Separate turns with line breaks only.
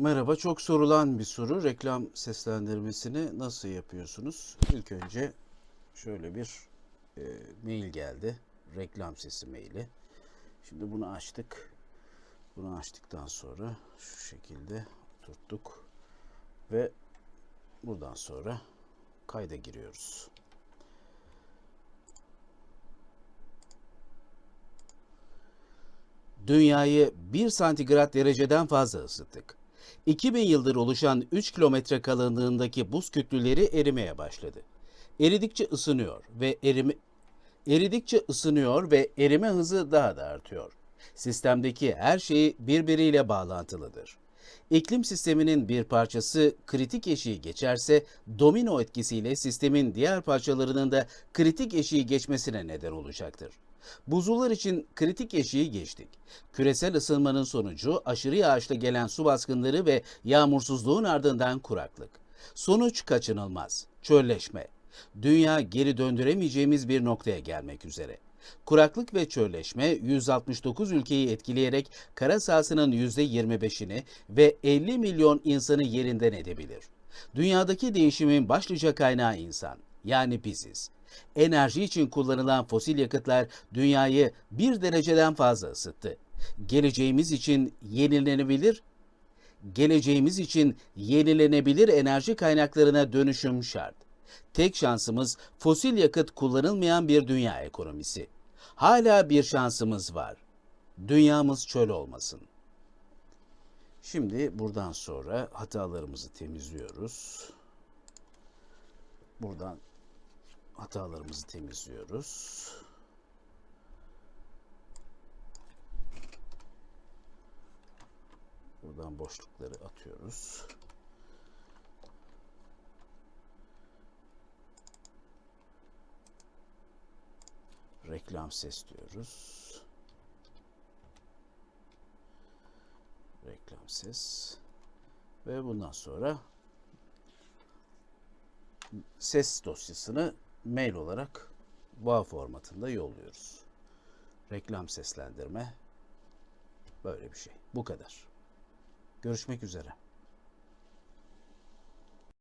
Merhaba, çok sorulan bir soru. Reklam seslendirmesini nasıl yapıyorsunuz? İlk önce şöyle bir e, mail geldi. Reklam sesi maili. Şimdi bunu açtık. Bunu açtıktan sonra şu şekilde tuttuk. Ve buradan sonra kayda giriyoruz. Dünyayı 1 santigrat dereceden fazla ısıttık. 2000 yıldır oluşan 3 kilometre kalınlığındaki buz kütleleri erimeye başladı. Eridikçe ısınıyor ve erime eridikçe ısınıyor ve erime hızı daha da artıyor. Sistemdeki her şey birbiriyle bağlantılıdır. İklim sisteminin bir parçası kritik eşiği geçerse domino etkisiyle sistemin diğer parçalarının da kritik eşiği geçmesine neden olacaktır. Buzullar için kritik eşiği geçtik. Küresel ısınmanın sonucu aşırı yağışla gelen su baskınları ve yağmursuzluğun ardından kuraklık. Sonuç kaçınılmaz. Çölleşme. Dünya geri döndüremeyeceğimiz bir noktaya gelmek üzere. Kuraklık ve çölleşme 169 ülkeyi etkileyerek kara sahasının %25'ini ve 50 milyon insanı yerinden edebilir. Dünyadaki değişimin başlıca kaynağı insan, yani biziz. Enerji için kullanılan fosil yakıtlar dünyayı bir dereceden fazla ısıttı. Geleceğimiz için yenilenebilir geleceğimiz için yenilenebilir enerji kaynaklarına dönüşüm şart. Tek şansımız fosil yakıt kullanılmayan bir dünya ekonomisi. Hala bir şansımız var. Dünyamız çöl olmasın. Şimdi buradan sonra hatalarımızı temizliyoruz. Buradan hatalarımızı temizliyoruz. Buradan boşlukları atıyoruz. Reklam ses diyoruz. Reklam ses. Ve bundan sonra ses dosyasını mail olarak WAV formatında yolluyoruz. Reklam seslendirme böyle bir şey. Bu kadar. Görüşmek üzere.